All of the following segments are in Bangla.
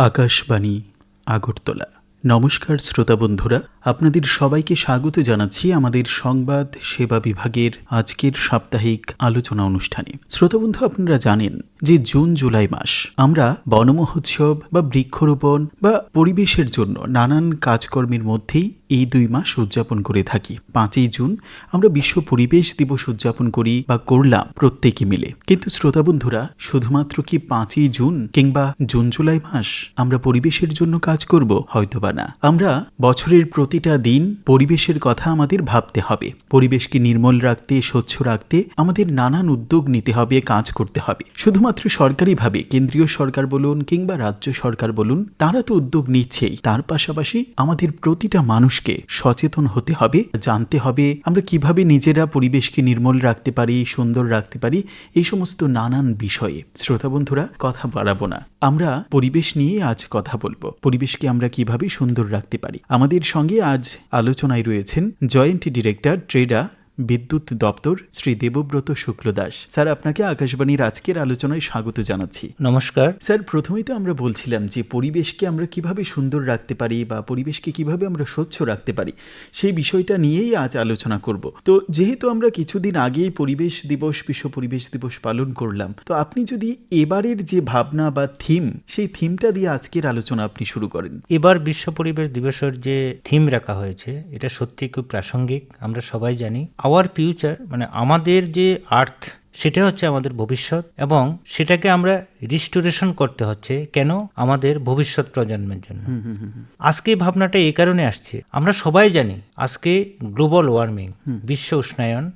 আকাশবাণী, আগরতলা। নমস্কার শ্রোতা বন্ধুরা, আপনাদের সবাইকে স্বাগত জানাচ্ছি আমাদের সংবাদ সেবা বিভাগের আজকের সাপ্তাহিক আলোচনা অনুষ্ঠানে। শ্রোতা বন্ধু, আপনারা জানেন যে জুন, জুলাই মাস, আমরা বনমহোৎসব বা বৃক্ষরোপণ বা পরিবেশের জন্য নানান কাজকর্মের মধ্যেই এই দুই মাস উদযাপন করে থাকি। পাঁচই জুন আমরা বিশ্ব পরিবেশ দিবস উদযাপন করি বা করলাম প্রত্যেকে মিলে। কিন্তু শ্রোতা বন্ধুরা, শুধুমাত্র কি পাঁচই জুন কিংবা জুন জুলাই মাস আমরা পরিবেশের জন্য কাজ করব? হয়তোবা না। আমরা বছরের প্রতিটা দিন পরিবেশের কথা আমাদের ভাবতে হবে। পরিবেশকে নির্মল রাখতে, স্বচ্ছ রাখতে আমাদের নানান উদ্যোগ নিতে হবে, কাজ করতে হবে। শুধুমাত্র সরকারিভাবে, কেন্দ্রীয় সরকার বলুন কিংবা রাজ্য সরকার বলুন, তারা তো উদ্যোগ নিচ্ছেই। তার পাশাপাশি আমাদের প্রতিটা মানুষকে সচেতন হতে হবে, জানতে হবে আমরা কীভাবে নিজেরা পরিবেশকে নির্মল রাখতে পারি, সুন্দর রাখতে পারি, এই সমস্ত নানান বিষয়ে। শ্রোতা বন্ধুরা, কথা বাড়াবো না। আমরা পরিবেশ নিয়ে আজ কথা বলব। পরিবেশকে আমরা কীভাবে সুন্দর রাখতে পারি? আমাদের সঙ্গে আজ আলোচনায় রয়েছেন জয়েন্ট ডিরেক্টর ট্রেডা বিদ্যুৎ দপ্তর শ্রী দেবব্রত শুক্লদাস। স্যার আপনাকে আকাশবাণীর আজকের আলোচনায় স্বাগত জানাচ্ছি। নমস্কার। স্যার প্রথমেই তো আমরা বলছিলাম যে পরিবেশকে আমরা কীভাবে সুন্দর রাখতে পারি বা পরিবেশকে কীভাবে আমরা স্বচ্ছ রাখতে পারি সেই বিষয়টা নিয়েই আজ আলোচনা করব। তো যেহেতু আমরা কিছুদিন আগেই পরিবেশ দিবস বিশ্ব পরিবেশ দিবস পালন করলাম তো আপনি যদি এবারের যে ভাবনা বা থিম সেই থিমটা দিয়ে আজকের আলোচনা আপনি শুরু করেন। এবার বিশ্ব পরিবেশ দিবসের যে থিম রাখা হয়েছে এটা সত্যি খুব প্রাসঙ্গিক আমরা সবাই জানি। আওয়ার ফিউচার মানে আমাদের যে আর্থ সেটা হচ্ছে আমাদের ভবিষ্যৎ এবং সেটাকে আমরা রিস্টোরেশন করতে হচ্ছে। কেন? আমাদের ভবিষ্যৎ প্রজন্মের জন্য। আজকে ভাবনাটা এই কারণে আসছে। আমরা সবাই জানি আজকে গ্লোবাল ওয়ার্মিং বিশ্ব উষ্ণায়ন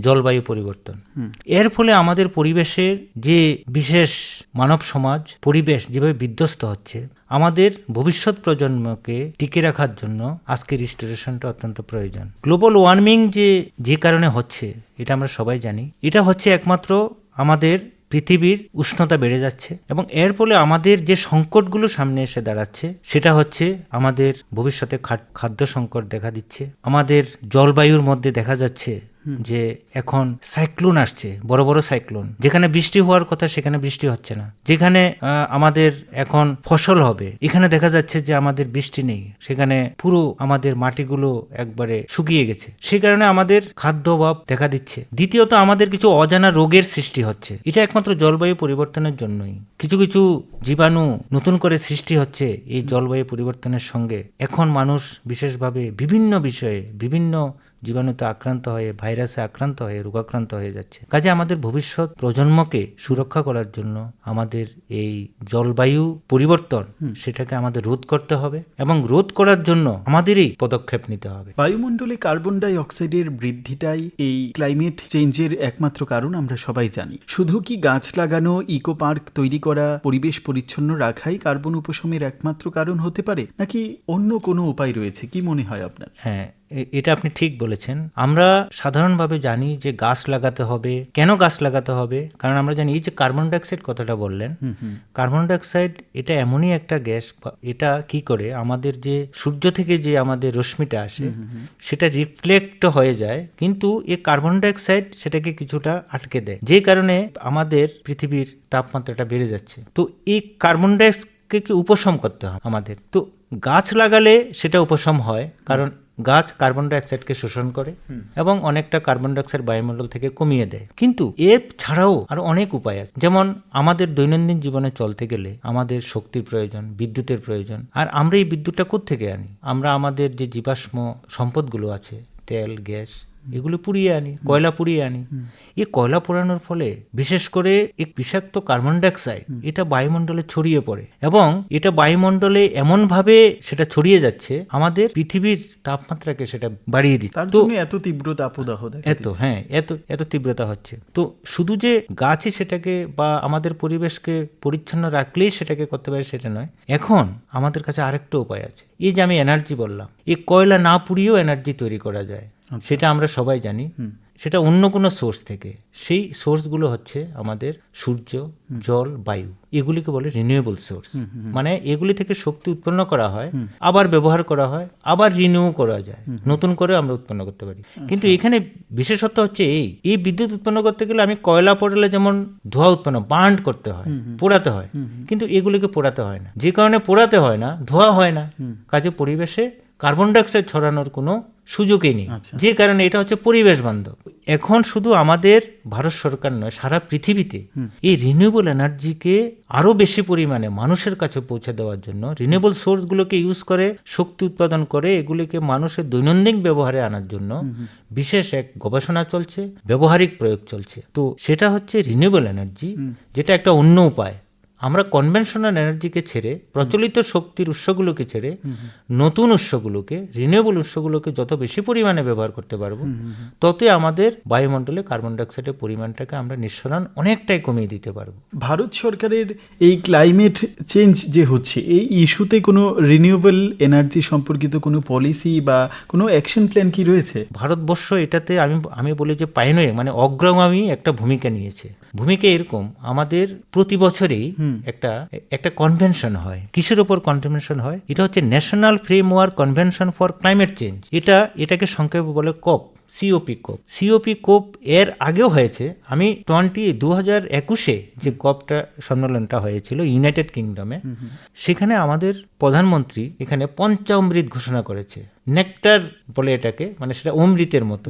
জলবায়ু পরিবর্তন। এর ফলে আমাদের পরিবেশের যে বিশেষ মানব সমাজ পরিবেশ যেভাবে বিধ্বস্ত হচ্ছে আমাদের ভবিষ্যৎ প্রজন্মকে টিকে রাখার জন্য আজকে রিস্টোরেশনটা অত্যন্ত প্রয়োজন। গ্লোবাল ওয়ার্মিং যে যে কারণে হচ্ছে এটা আমরা সবাই জানি। এটা হচ্ছে একমাত্র আমাদের পৃথিবীর উষ্ণতা বেড়ে যাচ্ছে এবং এর ফলে আমাদের যে সংকটগুলো সামনে এসে দাঁড়াচ্ছে, সেটা হচ্ছে আমাদের ভবিষ্যতে খাদ- খাদ্য সংকট দেখা দিচ্ছে, আমাদের জলবায়ুর মধ্যে দেখা যাচ্ছে যে এখন সাইক্লোন আসছে, বড় বড় সাইক্লোন। যেখানে বৃষ্টি হওয়ার কথা সেখানে বৃষ্টি হচ্ছে না। যেখানে আমাদের এখন ফসল হবে, এখানে দেখা যাচ্ছে যে আমাদের বৃষ্টি নেই। সেখানে পুরো আমাদের মাটিগুলো একবারে শুকিয়ে গেছে। সে কারণে আমাদের খাদ্য অভাব দেখা দিচ্ছে। দ্বিতীয়ত, আমাদের কিছু অজানা রোগের সৃষ্টি হচ্ছে। এটা একমাত্র জলবায়ু পরিবর্তনের জন্যই। কিছু কিছু জীবাণু নতুন করে সৃষ্টি হচ্ছে এই জলবায়ু পরিবর্তনের সঙ্গে। এখন মানুষ বিশেষভাবে বিভিন্ন বিষয়ে, বিভিন্ন জীবাণুতে আক্রান্ত হয়ে ভাইরাসে আক্রান্ত হয়ে রোগাক্রান্ত হয়ে যাচ্ছে। কাজে আমাদের ভবিষ্যৎ প্রজন্মকে সুরক্ষা করার জন্য আমাদের এই জলবায়ু পরিবর্তন সেটাকে আমাদের রোধ করতে হবে এবং রোধ করার জন্য আমাদেরই পদক্ষেপ নিতে হবে। বায়ুমণ্ডলে কার্বন ডাই অক্সাইডের বৃদ্ধিটাই এই ক্লাইমেট চেঞ্জের একমাত্র কারণ আমরা সবাই জানি। শুধু কি গাছ লাগানো ইকো পার্ক তৈরি করা পরিবেশ পরিচ্ছন্ন রাখাই কার্বন উপশমের একমাত্র কারণ হতে পারে নাকি অন্য কোনো উপায় রয়েছে? কি মনে হয় আপনার? হ্যাঁ এটা আপনি ঠিক বলেছেন। আমরা সাধারণভাবে জানি যে গাছ লাগাতে হবে। কেন গাছ লাগাতে হবে? কারণ আমরা জানি এই যে কার্বন ডাইঅক্সাইড কথাটা বললেন কার্বন ডাইঅক্সাইড এটা এমনই একটা গ্যাস এটা কি করে? আমাদের যে সূর্য থেকে যে আমাদের রশ্মিটা আসে সেটা রিফ্লেক্ট হয়ে যায় কিন্তু এই কার্বন ডাইঅক্সাইড সেটাকে কিছুটা আটকে দেয়। যে কারণে আমাদের পৃথিবীর তাপমাত্রাটা বেড়ে যাচ্ছে। তো এই কার্বন ডাইঅক্সাইডকে উপশম করতে হয় আমাদের? তো গাছ লাগালে সেটা উপশম হয় কারণ গাছ কার্বন ডাইঅক্সাইডকে শোষণ করে এবং অনেকটা কার্বন ডাইঅক্সাইড বায়ুমণ্ডল থেকে কমিয়ে দেয়। কিন্তু এর ছাড়াও আরও অনেক উপায় আছে। যেমন আমাদের দৈনন্দিন জীবনে চলতে গেলে আমাদের শক্তির প্রয়োজন বিদ্যুতের প্রয়োজন। আর আমরা এই বিদ্যুৎটা থেকে আনি? আমরা আমাদের যে জীবাশ্ম সম্পদগুলো আছে তেল গ্যাস এগুলো পুড়িয়ে আনি কয়লা পুড়িয়ে আনি। এই কয়লা পোড়ানোর ফলে বিশেষ করে এক বিষাক্ত কার্বন ডাইঅক্সাইড এটা বায়ুমণ্ডলে ছড়িয়ে পড়ে এবং এটা বায়ুমণ্ডলে এমন ভাবে সেটা ছড়িয়ে যাচ্ছে আমাদের পৃথিবীর তাপমাত্রাকে সেটা বাড়িয়ে দিচ্ছে। তো এত তীব্র তাপদাহ দেখা এত হ্যাঁ এত এত তীব্রতা হচ্ছে। তো শুধু যে গাছই সেটাকে বা আমাদের পরিবেশকে পরিচ্ছন্ন রাখলেই সেটাকে করতে পারে সেটা নয় এখন আমাদের কাছে আরেকটা উপায় আছে। এই যে আমি এনার্জি বললাম এই কয়লা না পুড়িয়েও এনার্জি তৈরি করা যায়। সেটা আমরা সবাই জানি। সেটা অন্য কোনো সোর্স থেকে। সেই সোর্সগুলো হচ্ছে আমাদের সূর্য জল বায়ু। এগুলিকে বলে রিনিউয়েবল সোর্স মানে এগুলি থেকে শক্তি উৎপন্ন করা হয় আবার ব্যবহার করা হয় আবার রিনিউ করা যায়। নতুন করে আমরা উৎপন্ন করতে পারি। কিন্তু এখানে বিশেষত্ব হচ্ছে এই এই বিদ্যুৎ উৎপন্ন করতে গেলে আমি কয়লা পড়লে যেমন ধোঁয়া উৎপন্ন বার্ন করতে হয় পোড়াতে হয়। কিন্তু এগুলিকে পোড়াতে হয় না। যে কারণে পোড়াতে হয় না ধোয়া হয় না। কাজে পরিবেশে কার্বন ডাইঅক্সাইড ছড়ানোর কোনো সুযোগই নেই। যে কারণে এটা হচ্ছে পরিবেশ বান্ধব। এখন শুধু আমাদের ভারত সরকার নয় সারা পৃথিবীতে এই রিনিউবল এনার্জিকে আরও বেশি পরিমাণে মানুষের কাছে পৌঁছে দেওয়ার জন্য রিনিউয়েবল সোর্সগুলোকে ইউজ করে শক্তি উৎপাদন করে এগুলিকে মানুষের দৈনন্দিন ব্যবহারে আনার জন্য বিশেষ এক গবেষণা চলছে ব্যবহারিক প্রয়োগ চলছে। তো সেটা হচ্ছে রিনিউবল এনার্জি যেটা একটা অন্য উপায়। আমরা কনভেনশনাল এনার্জিকে ছেড়ে প্রচলিত শক্তির উৎসগুলোকে ছেড়ে নতুন উৎসগুলোকে রিনিউয়েবল উৎসগুলোকে যত বেশি পরিমাণে ব্যবহার করতে পারব ততই আমাদের বায়ুমণ্ডলে কার্বন ডাইঅক্সাইডের পরিমাণটাকে আমরা নিঃসরণ অনেকটাই কমিয়ে দিতে পারব। ভারত সরকারের এই ক্লাইমেট চেঞ্জ যে হচ্ছে এই ইস্যুতে কোনো রিনিউয়েবল এনার্জি সম্পর্কিত কোনো পলিসি বা কোনো অ্যাকশন প্ল্যান কি রয়েছে? ভারতবর্ষ এটাতে আমি আমি বলি যে পাইনয়ে মানে অগ্রগামী একটা ভূমিকা নিয়েছে। ভূমিকা এরকম আমাদের প্রতি বছরেই একটা একটা কনভেনশন হয়। কিসের উপর কনভেনশন হয়? এটা হচ্ছে national framework convention for climate change এটা এটাকে সংক্ষেপে বলে কপ সিওপি কোপ সিওপি কোপ এর আগেও হয়েছে। আমি টোয়েন্টি দু হাজার একুশে যে কপটা সম্মেলনটা হয়েছিল ইউনাইটেড কিংডমে সেখানে আমাদের প্রধানমন্ত্রী এখানে পঞ্চামৃত ঘোষণা করেছে। নেকটার বলে এটাকে মানে সেটা অমৃতের মতো।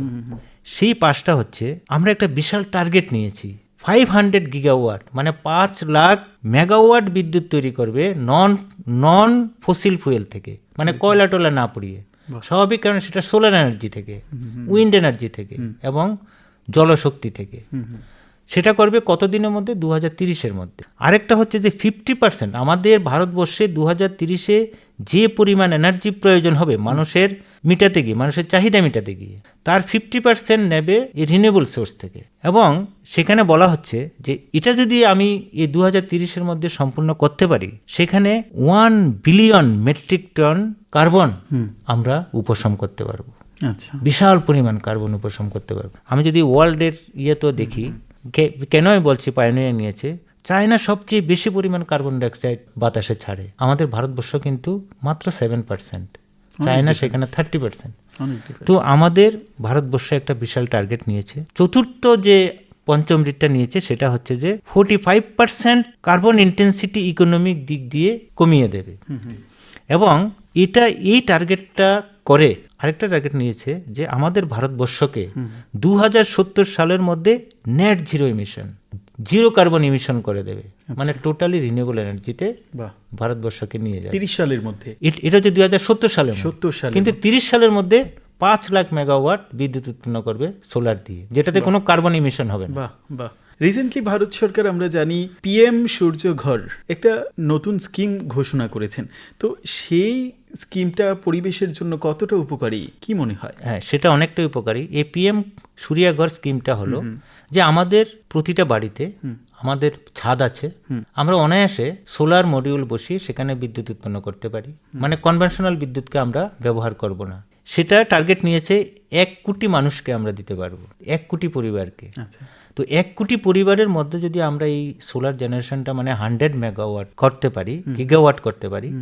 সেই পাঁচটা হচ্ছে আমরা একটা বিশাল টার্গেট নিয়েছি। ফাইভ হান্ড্রেড গিগাওয়াট মানে পাঁচ লাখ মেগাওয়াট বিদ্যুৎ তৈরি করবে নন নন ফসিল ফুয়েল থেকে মানে কয়লা টয়লা না পুড়িয়ে। স্বাভাবিক কারণ সেটা সোলার এনার্জি থেকে উইন্ড এনার্জি থেকে এবং জলশক্তি থেকে। সেটা করবে কতদিনের মধ্যে? দু হাজার তিরিশের মধ্যে। আরেকটা হচ্ছে যে ফিফটি পার্সেন্ট আমাদের ভারতবর্ষে দু হাজার তিরিশে যে পরিমাণ এনার্জি প্রয়োজন হবে মানুষের মিটাতে গিয়ে মানুষের চাহিদা মিটাতে গিয়ে তার ফিফটি পার্সেন্ট নেবে এই রিনিউবল সোর্স থেকে। এবং সেখানে বলা হচ্ছে যে এটা যদি আমি এই দু হাজার তিরিশের মধ্যে সম্পূর্ণ করতে পারি সেখানে one billion metric ton carbon আমরা উপশম করতে পারব। আচ্ছা। বিশাল পরিমাণ কার্বন উপশম করতে পারব। আমি যদি ওয়ার্ল্ডের ইয়ে তো দেখি কে- কেনই বলছি পায়োনিয়ার নিয়েছে? চায়না সবচেয়ে বেশি পরিমাণ কার্বন ডাইঅক্সাইড বাতাসে ছাড়ে। আমাদের ভারতবর্ষ কিন্তু মাত্র সেভেন পার্সেন্ট চায়না সেখানে থার্টি পার্সেন্ট তো আমাদের ভারতবর্ষ একটা বিশাল টার্গেট নিয়েছে। চতুর্থ যে পঞ্চম রিটটা নিয়েছে সেটা হচ্ছে যে forty five percent carbon intensity economic দিক দিয়ে কমিয়ে দেবে। এবং এটা এই টার্গেটটা করে আরেকটা টার্গেট নিয়েছে যে আমাদের ভারতবর্ষকে দুহাজার সত্তর সালের মধ্যে net zero emission zero carbon emission করে দেবে। মানে টোটালি রিনিউবল এনার্জিতে ভারতবর্ষকে নিয়ে যাবে। তিরিশ সালের মধ্যে। এট- হচ্ছে দুই হাজার সত্তর মধ্যে। সত্তর সালে কিন্তু তিরিশ সালের মধ্যে পাঁচ লাখ মেগাওয়াট বিদ্যুৎ উৎপন্ন করবে সোলার দিয়ে যেটাতে কোনো কার্বন ইমিশন হবে না। বাহ বাহ। রিসেন্টলি ভারত সরকার আমরা জানি পিএম সূর্য ঘর একটা নতুন স্কিম ঘোষণা করেছেন। তো সেই স্কিমটা পরিবেশের জন্য কতটা উপকারী? কি মনে হয়? হ্যাঁ সেটা অনেকটাই উপকারী। এই পিএম সূর্যাঘর স্কিমটা হলো যে আমাদের প্রতিটা বাড়িতে আমাদের ছাদ আছে। আমরা অনায়াসে সোলার মডিউল বসিয়ে সেখানে বিদ্যুৎ উৎপন্ন করতে পারি। মানে কনভেনশনাল বিদ্যুৎকে আমরা ব্যবহার করব না। সেটা টার্গেট নিয়েছে এক কোটি মানুষকে আমরা দিতে পারব। এক কোটি পরিবারকে। আচ্ছা। তো এক কোটি পরিবারের মধ্যে যদি আমরা এই সোলার জেনারেশনটা মানে হান্ড্রেড মেগাওয়াট করতে পারি গিগাওয়াট করতে পারি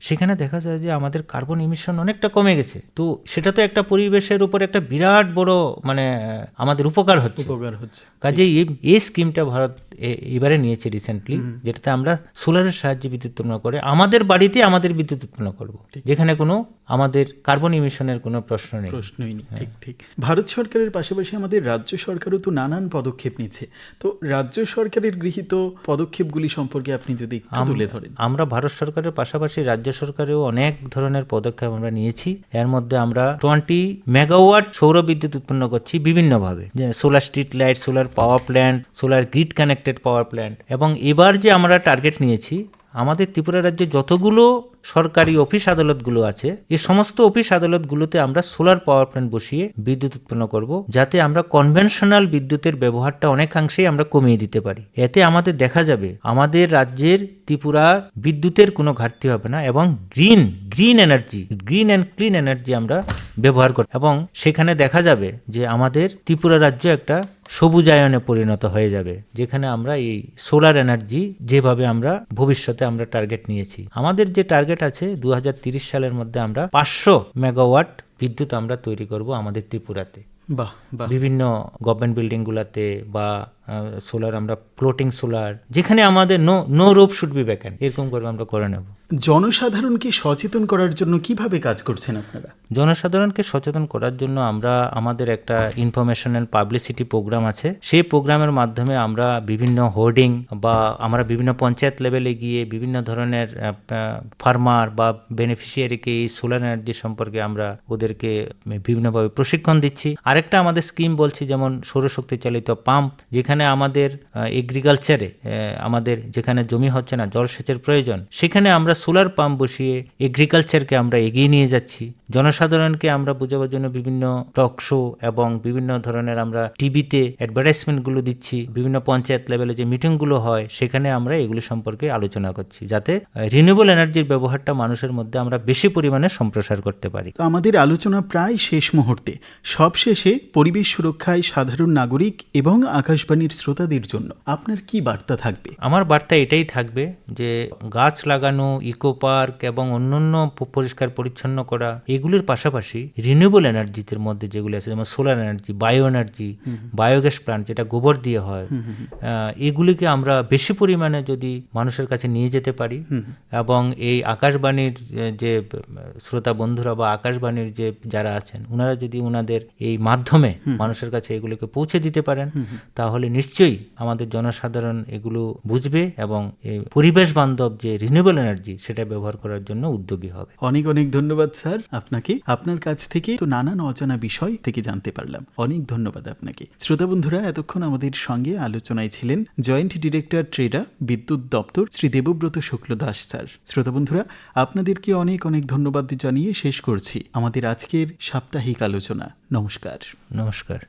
সেখানে দেখা যায় যে আমাদের কার্বন ইমিশন অনেকটা কমে গেছে। তো সেটা তো একটা পরিবেশের উপর একটা বিরাট বড় মানে আমাদের উপকার হচ্ছে। উপকার হচ্ছে। কাজেই এই- স্কিমটা ভারত এবারে নিয়েছে রিসেন্টলি যেটাতে আমরা সোলারের সাহায্যে বিদ্যুৎ উৎপন্ন করে আমাদের বাড়িতে আমাদের বিদ্যুৎ উৎপন্ন করব। যেখানে কোনো আমাদের কার্বন ইমিশনের কোনো প্রশ্ন নেই। প্রশ্নই নেই। ঠিক ঠিক। ভারত সরকারের পাশাপাশি আমাদের রাজ্য সরকারও তো নানান পদক্ষেপ নিচ্ছে। তো রাজ্য সরকারের গৃহীত পদক্ষেপগুলি সম্পর্কে আপনি যদি তুলে ধরেন। আমরা ভারত সরকারের পাশাপাশি রাজ্য সরকারেও অনেক ধরনের পদক্ষেপ আমরা নিয়েছি। এর মধ্যে আমরা টোয়েন্টি মেগাওয়াট সৌর বিদ্যুৎ উৎপন্ন করছি বিভিন্নভাবে। যে solar street light solar power plant solar grid connected power plant. এবং এবার যে আমরা টার্গেট নিয়েছি আমাদের ত্রিপুরা রাজ্যে যতগুলো সরকারি অফিস আদালতগুলো আছে। এই সমস্ত অফিস আদালতগুলোতে আমরা সোলার পাওয়ার প্ল্যান্ট বসিয়ে বিদ্যুৎ উৎপন্ন করব, যাতে আমরা কনভেনশনাল বিদ্যুতের ব্যবহারটা অনেকাংশেই আমরা কমিয়ে দিতে পারি। এতে আমাদের দেখা যাবে, আমাদের রাজ্যের ত্রিপুরা বিদ্যুতের কোনো ঘাটতি হবে না এবং green green energy, green and clean energy আমরা ব্যবহার করতে এবং সেখানে দেখা যাবে যে আমাদের ত্রিপুরা রাজ্য একটা সবুজায়নে পরিণত হয়ে যাবে যেখানে আমরা এই সোলার এনার্জি যেভাবে আমরা ভবিষ্যতে আমরা টার্গেট নিয়েছি। আমাদের যে টার্গেট আছে দু সালের মধ্যে আমরা পাঁচশো মেগাওয়াট বিদ্যুৎ আমরা তৈরি করব আমাদের ত্রিপুরাতে। বাহ বাহ। বিভিন্ন গভর্নমেন্ট বিল্ডিংগুলোতে বা সোলার আমরা ফ্লোটিং সোলার যেখানে আমাদের no no rope should be vacant এরকম করে আমরা করে নেব। জনসাধারণকে সচেতন করার জন্য কীভাবে কাজ করছেন আপনারা? জনসাধারণকে সচেতন করার জন্য আমরা আমাদের একটা ইনফরমেশনাল পাবলিসিটি প্রোগ্রাম আছে। সেই প্রোগ্রামের মাধ্যমে আমরা বিভিন্ন হোর্ডিং বা আমরা বিভিন্ন পঞ্চায়েত লেভেলে গিয়ে বিভিন্ন ধরনের ফার্মার বা বেনিফিশিয়ারিকে এই সোলার এনার্জি সম্পর্কে আমরা ওদেরকে বিভিন্নভাবে প্রশিক্ষণ দিচ্ছি। আরেকটা আমাদের স্কিম বলছি যেমন সৌরশক্তি চালিত পাম্প যেখানে আমাদের এগ্রিকালচারে আমাদের যেখানে জমি হচ্ছে না জলসেচের প্রয়োজন, সেখানে আমরা সোলার পাম্প বসিয়ে এগ্রিকালচারকে আমরা এগিয়ে নিয়ে যাচ্ছি। জনসাধারণকে আমরা বোঝাবার জন্য বিভিন্ন টক শো এবং বিভিন্ন ধরনের আমরা টিভিতে অ্যাডভার্টাইজমেন্টগুলো দিচ্ছি, বিভিন্ন পঞ্চায়েত লেভেলে যে মিটিংগুলো হয়, সেখানে আমরা এগুলি সম্পর্কে আলোচনা করছি, যাতে রিনিউবল এনার্জির ব্যবহারটা মানুষের মধ্যে আমরা বেশি পরিমাণে সম্প্রসার করতে পারি। তো আমাদের আলোচনা প্রায় শেষ মুহূর্তে। সবশেষে পরিবেশ সুরক্ষায় সাধারণ নাগরিক এবং আকাশবাণীর শ্রোতাদের জন্য আপনার কি বার্তা থাকবে? আমার বার্তা এটাই থাকবে যে গাছ লাগানো ইকো পার্ক এবং অন্যান্য পরিষ্কার পরিচ্ছন্ন করা এগুলির পাশাপাশি রিনিউবল এনার্জিতে মধ্যে যেগুলি আছে যেমন solar energy bio energy biogas plant যেটা গোবর দিয়ে হয় এগুলিকে আমরা বেশি পরিমাণে যদি মানুষের কাছে নিয়ে যেতে পারি এবং এই আকাশবাণীর যে শ্রোতা বন্ধুরা বা আকাশবাণীর যে যারা আছেন ওনারা যদি ওনাদের এই মাধ্যমে মানুষের কাছে এগুলোকে পৌঁছে দিতে পারেন তাহলে নিশ্চয়ই আমাদের জনসাধারণ এগুলো বুঝবে এবং এই পরিবেশ বান্ধব যে রিনিউয়েবল এনার্জি সেটা ব্যবহার করার জন্য উদ্যোগী হবে। অনেক অনেক ধন্যবাদ স্যার। আপনাকে আপনার কাছ থেকে তো নানান অজানা বিষয় থেকে জানতে পারলাম। অনেক ধন্যবাদ আপনাকে। শ্রোতা বন্ধুরা এতক্ষণ আমাদের সঙ্গে আলোচনায় ছিলেন জয়েন্ট ডিরেক্টর ট্রেডা বিদ্যুৎ দপ্তর শ্রী দেবব্রত শুক্ল দাস স্যার। শ্রোতা বন্ধুরা আপনাদেরকে অনেক অনেক ধন্যবাদ জানিয়ে শেষ করছি আমাদের আজকের সাপ্তাহিক আলোচনা। নমস্কার। নমস্কার।